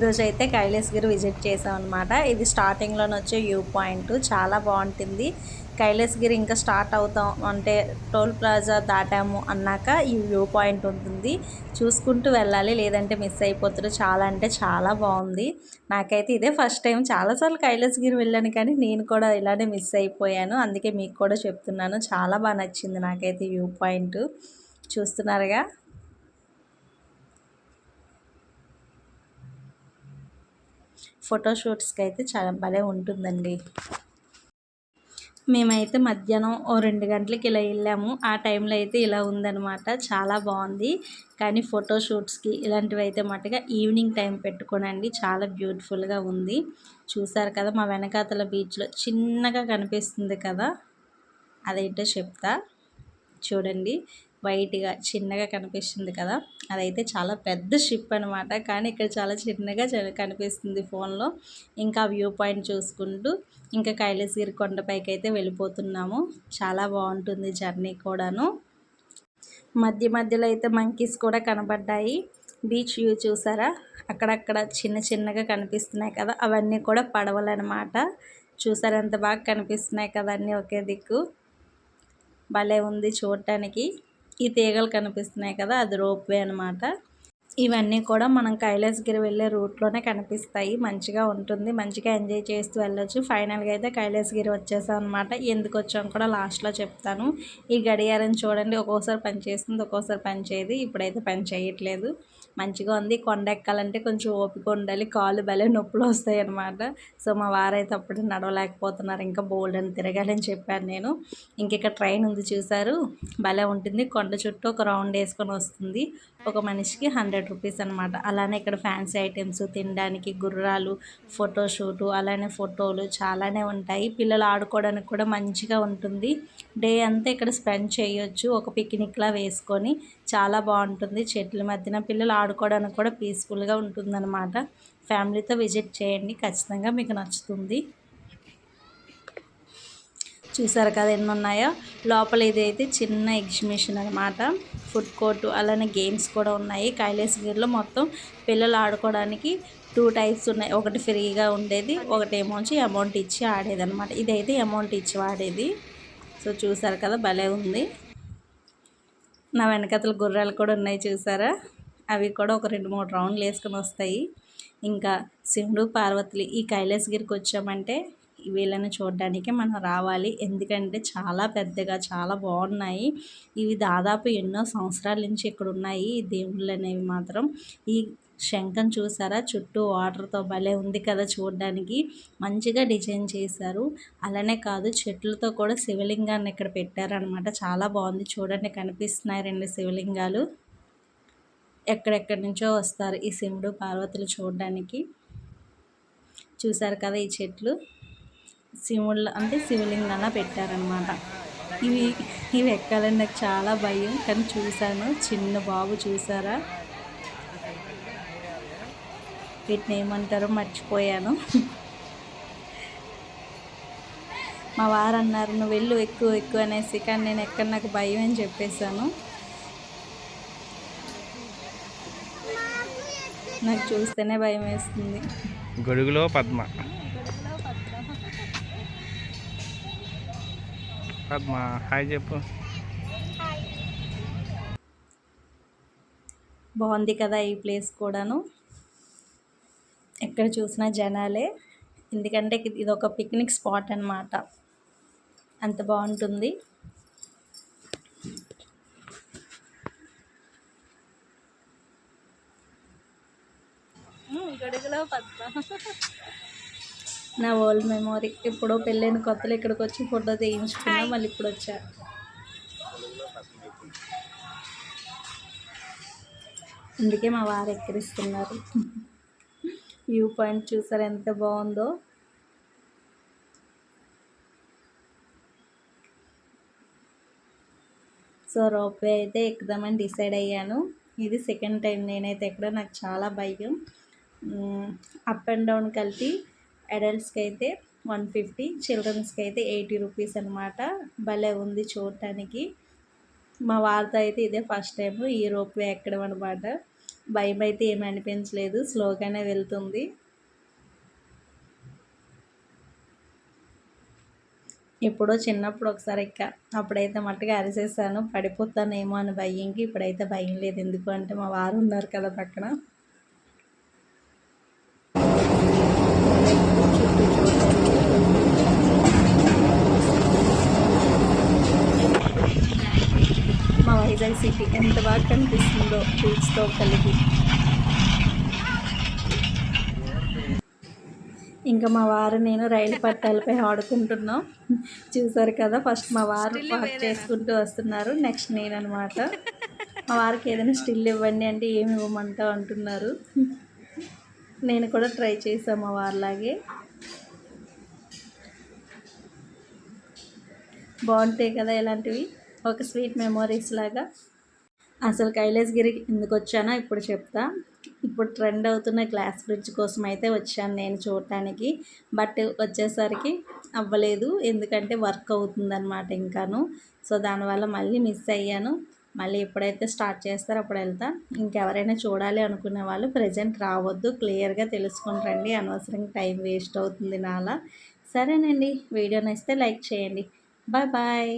ఈరోజు అయితే కైలాసగిరి విజిట్ చేసాం అనమాట ఇది స్టార్టింగ్లోనే వచ్చే వ్యూ పాయింట్. చాలా బాగుంటుంది. కైలాసగిరి ఇంకా స్టార్ట్ అవుతాం అంటే టోల్ ప్లాజా దాటాము అన్నాక ఈ వ్యూ పాయింట్ ఉంటుంది. చూసుకుంటూ వెళ్ళాలి. లేదంటే మిస్ అయిపోతారు. చాలా అంటే చాలా బాగుంది. నాకైతే ఇదే ఫస్ట్ టైం చాలాసార్లు కైలాసగిరి వెళ్ళాను కానీ నేను కూడా ఇలానే మిస్ అయిపోయాను. అందుకే మీకు కూడా చెప్తున్నాను. చాలా బాగా నచ్చింది నాకైతే వ్యూ పాయింట్. చూస్తున్నారుగా? ఫోటోషూట్స్కి అయితే చాలా భలే ఉంటుందండి. మేమైతే మధ్యాహ్నం ఓ రెండు గంటలకి ఇలా వెళ్ళాము. ఆ టైంలో అయితే ఇలా ఉందనమాట చాలా బాగుంది. కానీ ఫోటోషూట్స్కి ఇలాంటివి అయితే మటుగా ఈవినింగ్ టైం పెట్టుకోనండి. చాలా బ్యూటిఫుల్గా ఉంది. చూసారు కదా మా వెనకాతల బీచ్లో చిన్నగా కనిపిస్తుంది కదా. అదైతే చెప్తా. చూడండి. వైట్గా చిన్నగా కనిపిస్తుంది కదా. అదైతే చాలా పెద్ద షిప్ అనమాట కానీ ఇక్కడ చాలా చిన్నగా కనిపిస్తుంది ఫోన్లో. ఇంకా వ్యూ పాయింట్ చూసుకుంటూ ఇంకా కైలాసగిరి కొండపైకి అయితే వెళ్ళిపోతున్నాము. చాలా బాగుంటుంది జర్నీ కూడాను. మధ్య మధ్యలో అయితే మంకీస్ కూడా కనబడ్డాయి. బీచ్ వ్యూ చూసారా? అక్కడక్కడ చిన్న చిన్నగా కనిపిస్తున్నాయి కదా. అవన్నీ కూడా పడవలు అనమాట చూసారా? ఎంత బాగా కనిపిస్తున్నాయి కదా అన్నీ ఒకే దిక్కు. భలే ఉంది చూడటానికి ఈ తీగలు కనిపిస్తున్నాయి కదా అది రోప్వే అనమాట ఇవన్నీ కూడా మనం కైలాసగిరి వెళ్ళే రూట్లోనే కనిపిస్తాయి. మంచిగా ఉంటుంది. మంచిగా ఎంజాయ్ చేస్తూ వెళ్ళొచ్చు. ఫైనల్గా అయితే కైలాసగిరి వచ్చేసాం అనమాట ఎందుకు వచ్చాం కూడా లాస్ట్లో చెప్తాను. ఈ గడియారం చూడండి ఒక్కోసారి పని చేస్తుంది ఒక్కోసారి పని చేయదు ఇప్పుడైతే పని చేయట్లేదు. మంచిగా ఉంది. కొండ ఎక్కాలంటే కొంచెం ఓపిక ఉండాలి. కాళ్ళు భలే నొప్పులు వస్తాయి అనమాట సో మా వారైతే అప్పుడు నడవలేకపోతున్నారు. ఇంకా బోల్డ్ అని తిరగాలని చెప్పాను నేను. ఇంక ఇక్కడ ట్రైన్ ఉంది చూసారు భలే ఉంటుంది. కొండ చుట్టూ ఒక రౌండ్ వేసుకొని వస్తుంది. ఒక మనిషికి హండ్రెడ్ రూపీస్ అనమాట అలానే ఇక్కడ ఫ్యాన్సీ ఐటమ్స్ తినడానికి గుర్రాలు ఫోటోషూటు అలానే ఫోటోలు చాలానే ఉంటాయి. పిల్లలు ఆడుకోవడానికి కూడా మంచిగా ఉంటుంది. డే అంతా ఇక్కడ స్పెండ్ చేయొచ్చు. ఒక పిక్నిక్లా వేసుకొని చాలా బాగుంటుంది. చెట్ల మధ్యన పిల్లలు ఆడుకోవడానికి కూడా పీస్ఫుల్గా ఉంటుందన్నమాట. ఫ్యామిలీతో విజిట్ చేయండి. ఖచ్చితంగా మీకు నచ్చుతుంది. చూసారు కదా ఎన్ని ఉన్నాయో? లోపల ఇదైతే చిన్న ఎగ్జిబిషన్ అనమాట ఫుడ్ కోర్టు అలానే గేమ్స్ కూడా ఉన్నాయి. కైలాసగిరిలో మొత్తం పిల్లలు ఆడుకోవడానికి టూ టైప్స్ ఉన్నాయి. ఒకటి ఫ్రీగా ఉండేది ఒకటి వచ్చి అమౌంట్ ఇచ్చి ఆడేది అనమాట ఇదైతే అమౌంట్ ఇచ్చి ఆడేది సో చూసారు కదా భలే ఉంది. నా వెనకతల గుర్రాలు కూడా ఉన్నాయి చూసారా? అవి కూడా ఒక రెండు మూడు రౌండ్లు వేసుకొని వస్తాయి. ఇంకా శివుడు పార్వతులు ఈ కైలాసగిరికి వచ్చామంటే వీళ్ళని చూడడానికి మనం రావాలి. ఎందుకంటే చాలా పెద్దగా చాలా బాగున్నాయి. ఇవి దాదాపు ఎన్నో సంవత్సరాల నుంచి ఇక్కడ ఉన్నాయి ఈ దేవుళ్ళు అనేవి మాత్రం. ఈ శంఖం చూసారా? చుట్టూ వాటర్తో భలే ఉంది కదా చూడడానికి. మంచిగా డిజైన్ చేశారు. అలానే కాదు చెట్లతో కూడా శివలింగాన్ని ఇక్కడ పెట్టారనమాట చాలా బాగుంది. చూడండి కనిపిస్తున్నాయి రెండు శివలింగాలు. ఎక్కడెక్కడి నుంచో వస్తారు ఈ శివుడు పార్వతులు చూడడానికి. చూసారు కదా ఈ చెట్లు? శివుళ్ళు అంటే శివలింగాన పెట్టారనమాట ఇవి ఇవి ఎక్కాలని నాకు చాలా భయం. కానీ చూశాను. చిన్న బాబు చూసారా? వీటిని ఏమంటారో మర్చిపోయాను. మా వారు అన్నారు నువ్వు వెళ్ళు ఎక్కువ ఎక్కువ అనేసి కానీ నేను ఎక్కడ నాకు భయం అని చెప్పేశాను. నాకు చూస్తేనే భయం వేస్తుంది. గొడుగులో పద్మ. పద్మ హాయ్ చెప్పు. బాగుంది కదా ఈ ప్లేస్ కూడాను. ఎక్కడ చూసినా జనాలే. ఎందుకంటే ఇది ఒక పిక్నిక్ స్పాట్ అనమాట అంత బాగుంటుంది. గడుగులో పద్మ. నా ఓల్డ్ మెమొరీ. ఇప్పుడు పెళ్ళైన కొత్తలో ఇక్కడికి వచ్చి ఫోటో తీయించుకున్నా మళ్ళీ ఇప్పుడు వచ్చా అందుకే మా వారు ఎక్కిరిస్తున్నారు. వ్యూ పాయింట్ చూసారు ఎంత బాగుందో? సో రోప్వే అయితే ఎక్కుదామని డిసైడ్ అయ్యాను. ఇది సెకండ్ టైం నేనైతే ఎక్కడ నాకు చాలా భయం. అప్ అండ్ డౌన్ కలిపి అడల్ట్స్కి అయితే వన్ ఫిఫ్టీ చిల్డ్రన్స్కి అయితే ఎయిటీ రూపీస్ అనమాట భలే ఉంది చూడటానికి మా వారితో అయితే ఇదే ఫస్ట్ టైం ఈ రోప్వే ఎక్కడం అనమాట భయం అయితే ఏమి అనిపించలేదు. స్లోగానే వెళ్తుంది. ఎప్పుడో చిన్నప్పుడు ఒకసారి ఎక్క. అప్పుడైతే మట్టుగా అరిసేసాను. పడిపోతానేమో అని భయంకి ఇప్పుడైతే భయం లేదు. ఎందుకు అంటే మా వారు ఉన్నారు కదా పక్కన. సిటీ ఎంత బాగా కనిపిస్తుందో బీచ్తో కలిపి ఇంకా మా వారు నేను రైలు పట్టాలపై ఆడుకుంటున్నాం. చూసారు కదా ఫస్ట్ మా వారు వాక్ చేసుకుంటూ వస్తున్నారు. నెక్స్ట్ నేను అనమాట మా వారికి ఏదైనా స్టిల్ ఇవ్వండి అంటే ఏమి ఇవ్వమంటావు అంటున్నారు. నేను కూడా ట్రై చేసాను మా వారిలాగే. బాగుంటాయి కదా ఇలాంటివి. ఒక స్వీట్ మెమోరీస్ లాగా. అసలు కైలాసగిరికి ఎందుకు వచ్చానో ఇప్పుడు చెప్తా. ఇప్పుడు ట్రెండ్ అవుతున్న గ్లాస్ బ్రిడ్జ్ కోసం అయితే వచ్చాను నేను చూడటానికి. బట్ వచ్చేసరికి అవ్వలేదు. ఎందుకంటే వర్క్ అవుతుందన్నమాట ఇంకాను. సో దానివల్ల మళ్ళీ మిస్ అయ్యాను. మళ్ళీ ఎప్పుడైతే స్టార్ట్ చేస్తారో అప్పుడు వెళ్తా. ఇంకెవరైనా చూడాలి అనుకునే వాళ్ళు ప్రజెంట్ రావద్దు. క్లియర్గా తెలుసుకుని రండి. అనవసరంగా టైం వేస్ట్ అవుతుంది నాలా. సరేనండి. వీడియో నచ్చితే లైక్ చేయండి. Bye bye.